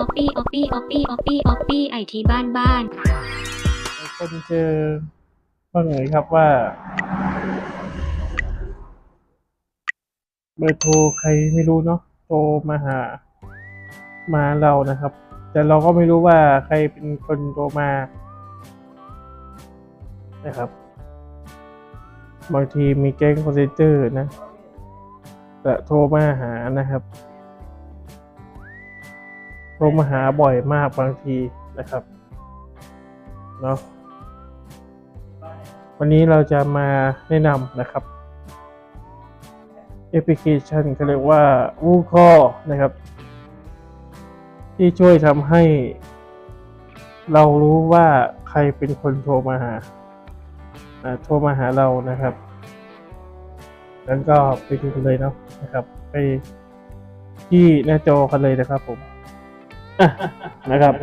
ออปปี้ออปปี้ออปปี้ออปปี้ออปปี้ไอทีบ้านบ้านคนเจอบ้างครับว่า เบอร์โทรใครไม่รู้เนาะโทรมาหา มาเรานะครับ แต่เราก็ไม่รู้ว่าใครเป็นคนโทรมา นะครับ บางทีมีแก๊งคอนเซนเตอร์นะจะโทรมาหานะครับ โทรมาหาบ่อยมากบางทีนะครับเนาะวันนี้เราจะมาแนะนำนะครับแอปพลิเคชันเขาเรียกว่า w o o c a l l นะครับ ที่ช่วยทำให้ เรารู้ว่าใครเป็นคนโทรมาหาโทรมาหาเรานะครับงั้นก็ไปดูกันเลยเนาะนะครับ ไปที่หน้าจอกันเลยนะครับผม นะครับ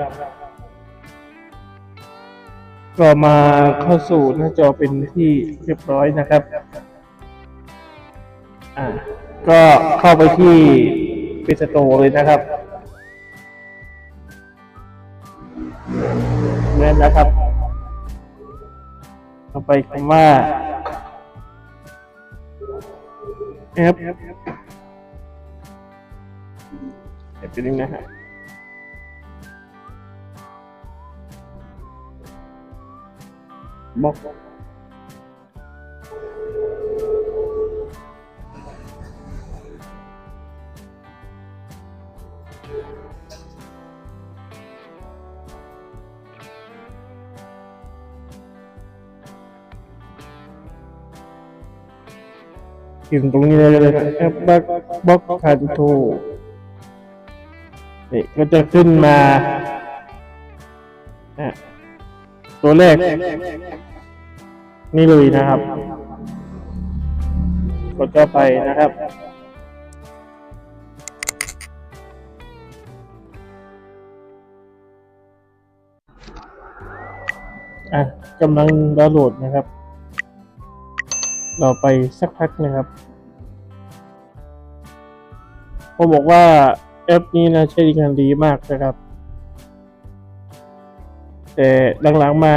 ก็มาเข้าสู่หน้าจอเป็นที่เรียบร้อยนะครับ อ่า ก็เข้าไปที่ปิสโตเลยนะครับนั่นนะครับต่อไปคำว่าแอปเดี๋ยวไปนึงนะฮะ บล็อกพิมพ์ตรงนี้เลยเลยแอปบล็อกบล็อกคันโทนี่ก็จะขึ้นมาอะ ตัวแรก นี่เลยนะครับ กดเข้าไปนะครับ อะกำลังดาวน์โหลดนะครับ เราไปสักพักนะครับผมบอกว่าแอปนี้นะใช้งานดีมากนะครับ แต่หลังๆมา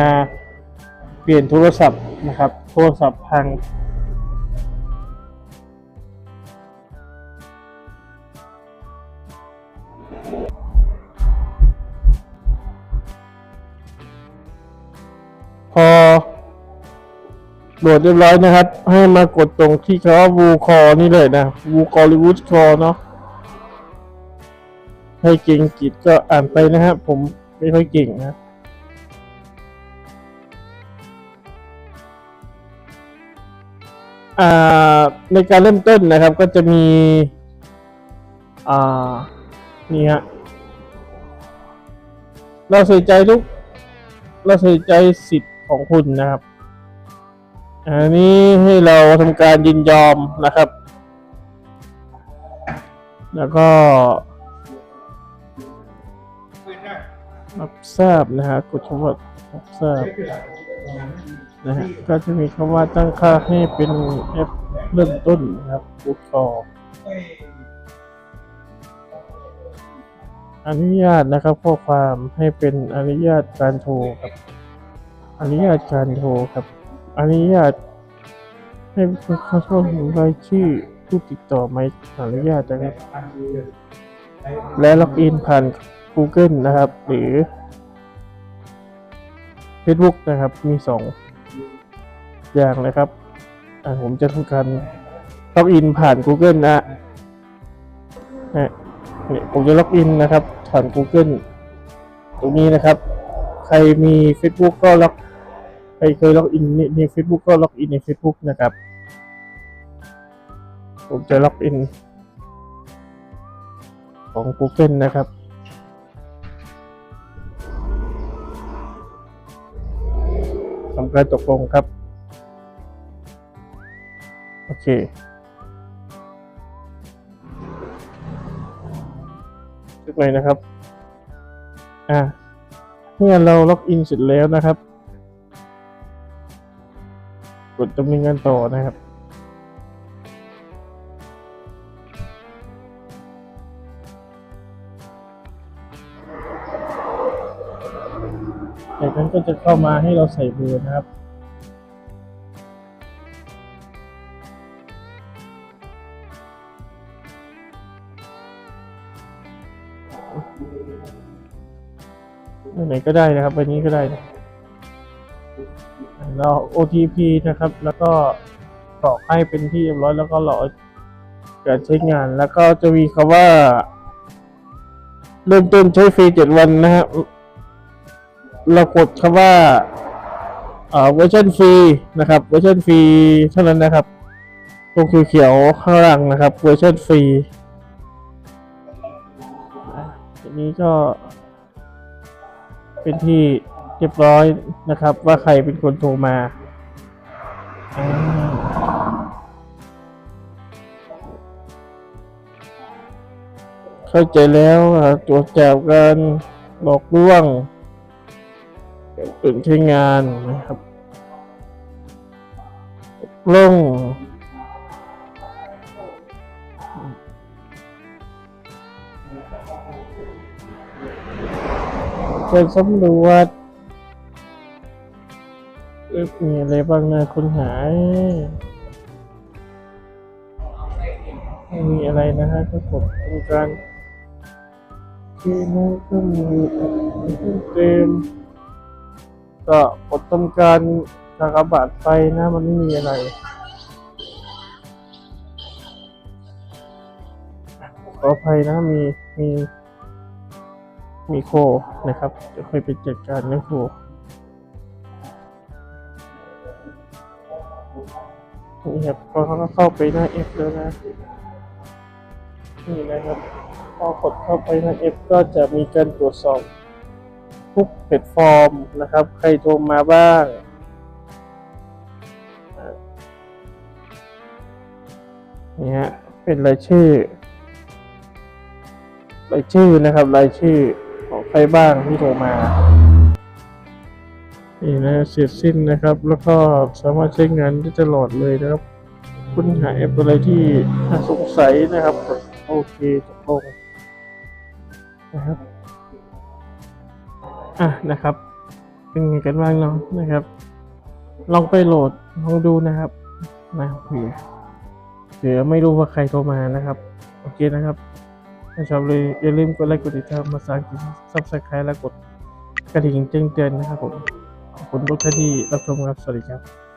เปลี่ยนโทรศัพท์นะครับ โทรศัพท์พังพอโหลดเรียบร้อยนะครับ ให้มากดตรงที่เขาว่าวูคอนี่เลยนะวูคอหรือวูดคอเนาะให้เก่งกิจก็อ่านไปนะครับผมไม่ค่อยเก่งนะ ในการเริ่มต้นนะครับก็จะมีนี่ฮะเราใส่ใจทุก เราใส่ใจสิทธิ์ของคุณนะครับอันนี้ให้เราทำการยินยอมนะครับ แล้วก็รับทราบนะฮะกดคำว่ารับทราบ นะฮะก็จะมีคำว่าตั้งค่าให้เป็นแอปเริ่มต้นนะครับบูตคออนุญาตนะครับ ข้อความให้เป็นอนุญาตการโทรครับอนุญาตการโทรครับอนุญาตให้ผู้เข้าร่วมรายชื่อผู้ติดต่อไหมอนุญาตนะครับ และล็อกอินผ่าน Google นะครับ หรือ Facebook นะครับ มีสอง อย่างนะครับผมจะทำการล็อกอินผ่าน Google นะนี่ผมจะล็อกอินนะครับ ผ่าน Google ตรงนี้นะครับ ใครมี Facebook ก็ล็อกใครเคยล็อกอินใน Facebook ก็ล็อกอินใน Facebook นะครับ ผมจะล็อกอินของ Google นะครับทำการตกลงครับ เคเช็คเลยนะครับ อ่าเมื่อเราล็อกอินเสร็จแล้วนะครับ กดดำเนินงานต่อนะครับจากนั้นก็จะเข้ามาให้เราใส่เบอร์นะครับ ไหนก็ได้นะครับวันนี้ก็ได้นะเรา OTP นะครับ แล้วก็กรอกให้เป็นที่เรียบร้อยแล้วก็รอการใช้งาน แล้วก็จะมีคำว่า เริ่มต้นใช้ฟรีเจ็ดวันนะครับเรากดคำว่าเวอร์ชันฟรีนะครับเวอร์ชันฟรีเท่านั้นนะครับตรงเขียวข้างล่างนะครับเวอร์ชันฟรี นี้ก็ เป็นที่เรียบร้อยนะครับ ว่าใครเป็นคนโทรมา เข้าใจแล้วตรวจจับการหลอกลวงเป็นใช้งานนะครับลง การสำรวจมีอะไรบ้างนะคุณหายไม่มีอะไรนะฮะก็กดทำการที่นู้นก็มีเพิ่มเติมก็กดทำการกากบาทไปนะมันไม่มีอะไร ขออภัยนะมีมี มีโคนะครับจะค่อยไปจัดการเรื่องโคนี่ครับพอเขาก็เข้าไปหน้า F แล้วนะ นี่นะครับ พอกดเข้าไปหน้า F ก็จะมีการตรวจสอบทุกแพลตฟอร์มนะครับ ใครโทรมาบ้างนี่ฮะเป็นรายชื่อ รายชื่อนะครับรายชื่อของใครบ้างที่โทรมานี่นะเสร็จสิ้นนะครับ แล้วก็สามารถใช้งานได้ตลอดเลยนะครับคุณหาแอปอะไรที่น่าสงสัยนะครับกดโอเคตกลงนะครับอะนะครับ เป็นไงกันบ้างเนาะนะครับ ลองไปโหลดลองดูนะครับนะเผื่อเผื่อไม่รู้ว่าใครโทรมานะครับ โอเคนะครับ ถ้าชอบเลยอย่าลืมกดไลค์กดติดตามมาสร้างกิจซับสไครต์และกดกระดิ่งแจ้งเตือนนะครับผมขอบคุณทุกท่านที่รับชมครับสวัสดีครับ